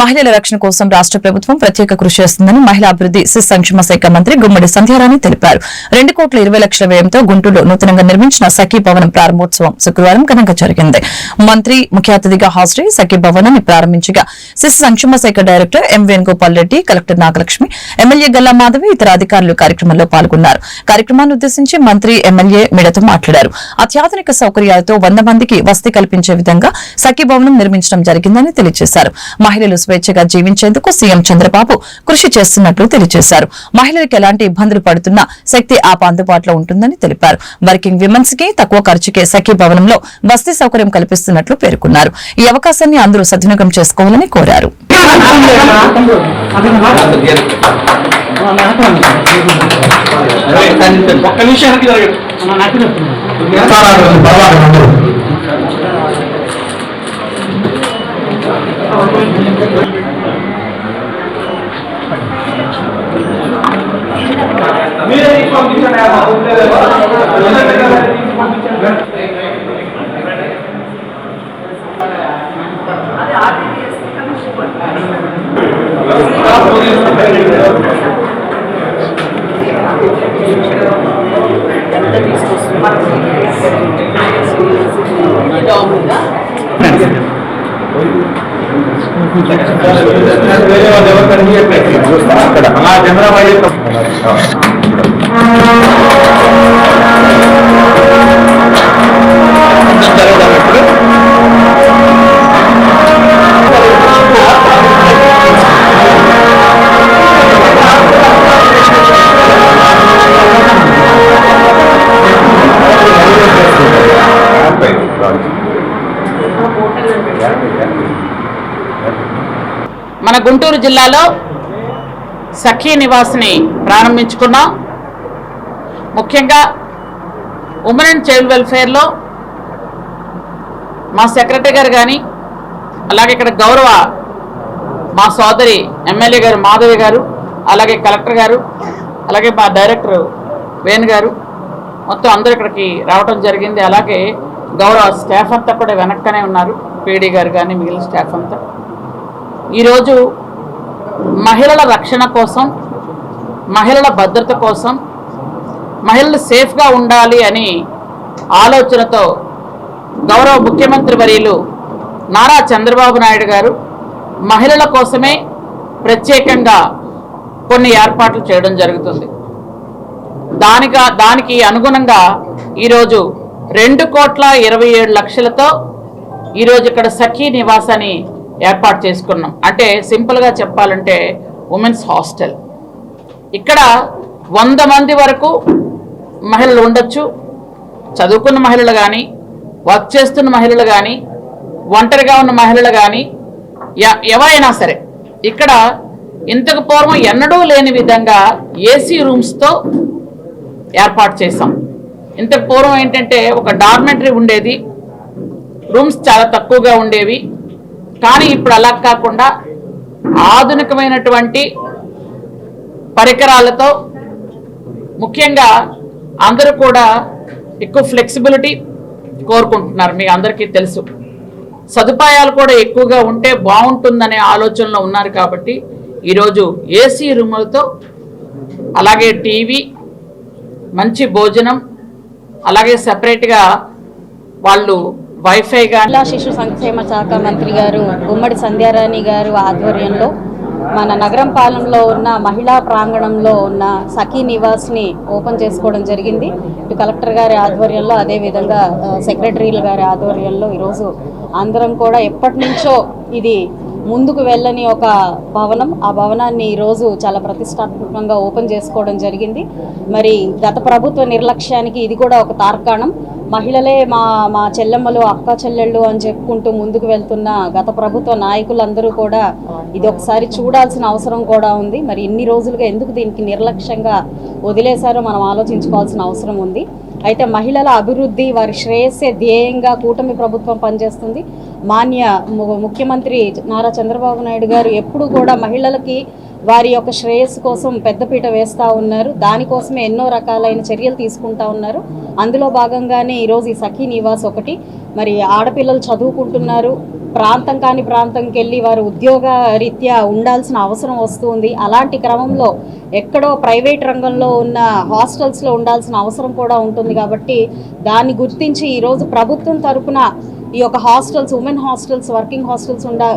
మహిళల రక్షణ కోసం రాష్ట ప్రభుత్వం ప్రత్యేక కృషి చేస్తుందని మహిళా అభివృద్ది శిశు సంక్షేమ శాఖ మంత్రి గుమ్మడి సంధ్యారాణి తెలిపారు. రెండు కోట్ల ఇరవై లక్షల వ్యయంతో గుంటూరులో నూతనంగా నిర్మించిన సఖీ భవనం ప్రారంభోత్సవం శుక్రవారం ఘనంగా జరిగింది. మంత్రి ముఖ్య అతిథిగా హాజరై సఖీ భవనాన్ని ప్రారంభించగా శిశు సంక్షేమ శాఖ director M Venugopal Reddy collector Nagalakshmi MLA Galla Madhavi ఇతర అధికారులు కార్యక్రమంలో పాల్గొన్నారు. కార్యక్రమాన్ని ఉద్దేశించి మంత్రి ఎమ్మెల్యే మీడతో మాట్లాడారు. అత్యాధునిక సౌకర్యాలతో వంద మందికి వసతి కల్పించే విధంగా సఖీ భవనం నిర్మించడం జరిగిందని తెలియజేశారు. మహిళలు స్వేచ్ఛగా జీవించేందుకు సీఎం చంద్రబాబు కృషి చేస్తున్నట్లు తెలియజేశారు. మహిళలకు ఎలాంటి ఇబ్బందులు పడుతున్నా శక్తి యాప్ అందుబాటులో ఉంటుందని తెలిపారు. వర్కింగ్ విమెన్స్కి తక్కువ ఖర్చుకే సఖీ భవనంలో వసతి సౌకర్యం కల్పిస్తున్నట్లు పేర్కొన్నారు. ఈ అవకాశాన్ని అందరూ సద్వినియోగం చేసుకోవాలని కోరారు. ఒక్క నిమిషం Mira, dijo, dijo nada, usted le va a అక్కడ. అలా చంద్రబాబు మన గుంటూరు జిల్లాలో సఖీ నివాస్ని ప్రారంభించుకున్నాం. ముఖ్యంగా ఉమెన్ అండ్ చైల్డ్ వెల్ఫేర్లో మా సెక్రటరీ గారు కానీ అలాగే ఇక్కడ గౌరవ మా సోదరి ఎమ్మెల్యే గారు మాధవి గారు అలాగే కలెక్టర్ గారు అలాగే మా డైరెక్టర్ వేణు గారు మొత్తం అందరూ ఇక్కడికి రావడం జరిగింది. అలాగే గౌరవ స్టాఫ్ అంతా కూడా వెనక్కనే ఉన్నారు. పీడీ గారు కానీ మిగిలిన స్టాఫ్ అంతా. ఈరోజు మహిళల రక్షణ కోసం మహిళల భద్రత కోసం మహిళలు సేఫ్గా ఉండాలి అని ఆలోచనతో గౌరవ ముఖ్యమంత్రి వర్యులు నారా చంద్రబాబు నాయుడు గారు మహిళల కోసమే ప్రత్యేకంగా కొన్ని ఏర్పాట్లు చేయడం జరుగుతుంది. దానిగా దానికి అనుగుణంగా ఈరోజు రెండు కోట్ల ఇరవై ఏడు లక్షలతో ఈరోజు ఇక్కడ సఖీ నివాసాన్ని ఏర్పాటు చేసుకున్నాం. అంటే సింపుల్గా చెప్పాలంటే ఉమెన్స్ హాస్టల్. ఇక్కడ వంద మంది వరకు మహిళలు ఉండొచ్చు. చదువుకున్న మహిళలు కానీ వర్క్ చేస్తున్న మహిళలు కానీ ఒంటరిగా ఉన్న మహిళలు కానీ ఎ- ఎవరైనా సరే ఇక్కడ ఇంతకు పూర్వం ఎన్నడూ లేని విధంగా ఏసీ రూమ్స్తో ఏర్పాటు చేసాం ఇంతకు పూర్వం ఏంటంటే ఒక డార్మెంటరీ ఉండేది. రూమ్స్ చాలా తక్కువగా ఉండేవి. కానీ ఇప్పుడు అలా కాకుండా ఆధునికమైనటువంటి పరికరాలతో ముఖ్యంగా అందరూ కూడా ఎక్కువ ఫ్లెక్సిబిలిటీ కోరుకుంటున్నారు. మీ అందరికీ తెలుసు. సదుపాయాలు కూడా ఎక్కువగా ఉంటే బాగుంటుందనే ఆలోచనలో ఉన్నారు కాబట్టి ఈరోజు ఏసీ రూములతో అలాగే టీవీ మంచి భోజనం అలాగే సపరేట్గా వాళ్ళు వైఫై మహిళా శిశు సంక్షేమ శాఖ మంత్రి గారు గుమ్మడి సంధ్యారాణి గారు ఆధ్వర్యంలో మన నగరం పాలెంలో ఉన్న మహిళా ప్రాంగణంలో ఉన్న సఖీ నివాస్ని ఓపెన్ చేసుకోవడం జరిగింది. ఇటు కలెక్టర్ గారి ఆధ్వర్యంలో అదేవిధంగా విధంగా సెక్రటరీల గారి ఆధ్వర్యంలో ఈరోజు అందరం కూడా ఎప్పటి నుంచో ఇది ముందుకు వెళ్ళని ఒక భవనం. ఆ భవనాన్ని ఈరోజు చాలా ప్రతిష్టాత్మకంగా ఓపెన్ చేసుకోవడం జరిగింది. మరి గత ప్రభుత్వ నిర్లక్ష్యానికి ఇది కూడా ఒక తార్కాణం. మహిళలే మా మా చెల్లెమ్మలు అక్క చెల్లెళ్ళు అని చెప్పుకుంటూ ముందుకు వెళ్తున్న గత ప్రభుత్వ నాయకులందరూ కూడా ఇది ఒకసారి చూడాల్సిన అవసరం కూడా ఉంది. మరి ఇన్ని రోజులుగా ఎందుకు దీనికి నిర్లక్ష్యంగా వదిలేశారో మనం ఆలోచించుకోవాల్సిన అవసరం ఉంది. అయితే మహిళల అభివృద్ధి వారి శ్రేయస్సే ధ్యేయంగా కూటమి ప్రభుత్వం పనిచేస్తుంది. మాన్య ము- ముఖ్యమంత్రి నారా చంద్రబాబు నాయుడు గారు ఎప్పుడు కూడా మహిళలకి వారి యొక్క శ్రేయస్సు కోసం పెద్దపీట వేస్తూ ఉన్నారు. దానికోసమే ఎన్నో రకాలైన చర్యలు తీసుకుంటా ఉన్నారు. అందులో భాగంగానే ఈరోజు ఈ సఖీ నివాస్ ఒకటి. మరి ఆడపిల్లలు చదువుకుంటున్నారు. ప్రాంతం కాని ప్రాంతంకి వెళ్ళి వారు ఉద్యోగ రీత్యా ఉండాల్సిన అవసరం వస్తుంది. అలాంటి క్రమంలో ఎక్కడో ప్రైవేట్ రంగంలో ఉన్న హాస్టల్స్లో ఉండాల్సిన అవసరం కూడా ఉంటుంది కాబట్టి దాన్ని గుర్తించి ఈరోజు ప్రభుత్వం తరపున ఈ యొక్క hostels women hostels working hostels ఉండ